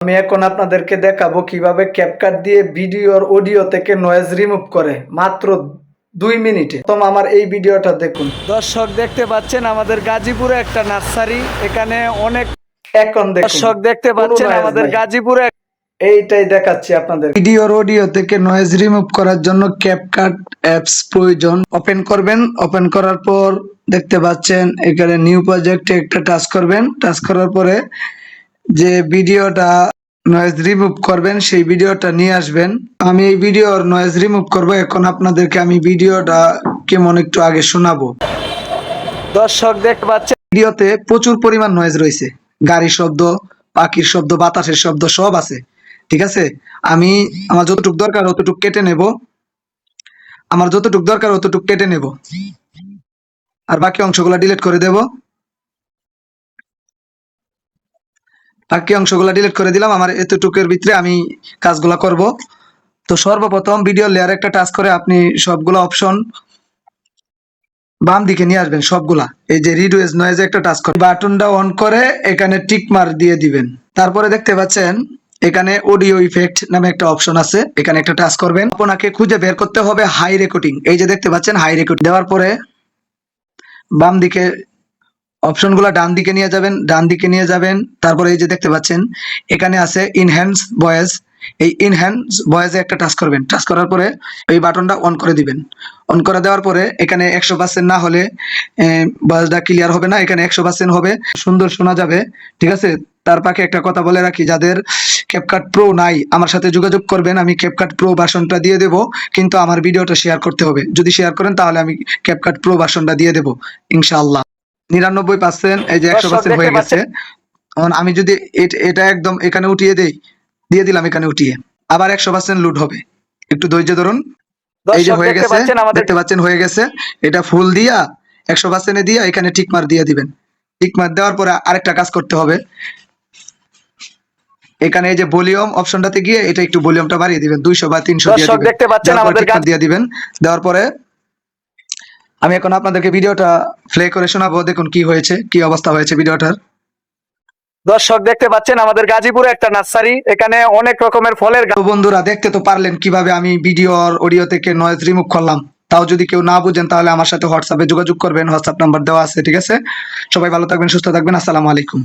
আমি এখন আপনাদেরকে দেখাবো কীভাবে ক্যাপকাট দিয়ে ভিডিওর অডিও থেকে নয়েজ রিমুভ করে মাত্র দুই মিনিটে। প্রথম আমার এই ভিডিওটা দেখুন। দর্শক দেখতে পাচ্ছেন আমাদের গাজীপুরে একটা নার্সারি এখানে অনেক এখন দর্শক দেখতে পাচ্ছেন আমাদের গাজীপুরে এইটাই দেখাচ্ছি আপনাদের। ভিডিওর অডিও থেকে নয়েজ রিমুভ করার জন্য ক্যাপকাট অ্যাপস প্রয়োজন। ওপেন করবেন ওপেন করার পর দেখতে পাচ্ছেন এখানে নিউ প্রজেক্টে একটা টাচ করবেন। টাচ করার পরে যে ভিডিওটা নয়েজ রিমুভ করবেন সেই ভিডিওটা নিয়ে আসবেন। আমি এই ভিডিওর নয়েজ রিমুভ করব এখন আপনাদেরকে আমি ভিডিওটা কেমন একটু আগে শোনাবো। দর্শক দেখতে পাচ্ছেন ভিডিওতে প্রচুর পরিমাণ নয়েজ রয়েছে। গাড়ির শব্দ পাখির শব্দ বাতাসের শব্দ সব আছে। ঠিক আছে? আমি আমার যতটুক দরকার অতটুক কেটে নেব। আমার যতটুক দরকার অতটুক কেটে নেব। আর বাকি অংশগুলো ডিলিট করে দেব। বাকি অংশগুলো ডিলিট করে দিলাম। আমার এতটুকের ভিতরে আমি কাজগুলো করব। তো সর্বপ্রথম ভিডিও লেয়ার একটা টাচ করে আপনি সবগুলো অপশন বাম দিকে নিয়ে আসবেন, সবগুলা। এই যে রিডুয়েজ নয়েজে একটা টাচ করে। বাটনটা অন করে এখানে টিক মার দিয়ে দিবেন। তারপরে দেখতে পাচ্ছেন, এখানে অডিও ইফেক্ট নামে একটা অপশন আছে। এখানে একটা টাচ করবেন। আপনাকে খুঁজে বের করতে হবে হাই রেকর্ডিং এই যে দেখতে পাচ্ছেন হাই রেকর্ডিং দেওয়ার পরে বাম দিকে অপশনগুলো ডান দিকে নিয়ে যাবেন ডান দিকে নিয়ে যাবেন, তারপরে এই যে দেখতে পাচ্ছেন, এখানে আছে ইনহ্যান্স ভয়েস এই ইনহ্যান্স ভয়েসে একটা টাচ করবেন টাচ করার পরে এই বাটনটা অন করে দিবেন। অন করে দেওয়ার পরে এখানে একশো পার্সেন্ট না হলে ভয়েসটা ক্লিয়ার হবে না, এখানে একশো পার্সেন্ট হবে, সুন্দর শোনা যাবে, ঠিক আছে? তার পাকে একটা কথা বলে রাখি, যাদের ক্যাপকাট প্রো নাই, আমার সাথে যোগাযোগ করবেন, আমি ক্যাপকাট প্রো ভার্সনটা দিয়ে দেব, কিন্তু আমার ভিডিওটা শেয়ার করতে হবে। যদি শেয়ার করেন তাহলে আমি ক্যাপকাট প্রো ভার্সনটা দিয়ে দেবো, ইনশাআল্লাহ। নিরানব্বই পার্সেন্ট এই যে একশো পার্সেন্ট হয়ে গেছে। আমি যদি এটা একদম এখানে উঠিয়ে দেই দিয়ে দিলাম এখানে উঠিয়ে। আবার একশো পার্সেন্ট লুট হবে। একটু ধৈর্য ধরুন। এই যে হয়ে গেছে দেখতে পাচ্ছেন হয়ে গেছে। এটা ফুল দিয়া একশো পার্সেন্টে দিয়া এখানে টিক মার দিয়ে দিবেন। টিক মার দেওয়ার পরে আরেকটা কাজ করতে হবে। এখানে এই যে ভলিউম অপশনটাতে গিয়ে এটা একটু ভলিউমটা বাড়িয়ে দিবেন। দুইশো বা তিনশো দিয়ে দর্শক দেখতে পাচ্ছেন আমাদের দিয়ে দিবেন। দেওয়ার পরে আমি এখন আপনাদেরকে ভিডিওটা প্লে করে শোনাবো দেখুন কি হয়েছে কি অবস্থা হয়েছে ভিডিওটার। দর্শক দেখতে পাচ্ছেন আমাদের গাজীপুরে একটা নার্সারি এখানে অনেক রকমের ফলের গাছ। বন্ধুরা দেখতে তো পারলেন কীভাবে আমি ভিডিও আর অডিও থেকে নয়েজ রিমুভ করলাম। তাও যদি কেউ না বুঝেন তাহলে আমার সাথে হোয়াটসঅ্যাপে যোগাযোগ করবেন হোয়াটসঅ্যাপ নাম্বার দেওয়া আছে ঠিক আছে? সবাই ভালো থাকবেন সুস্থ থাকবেন আসসালামু আলাইকুম।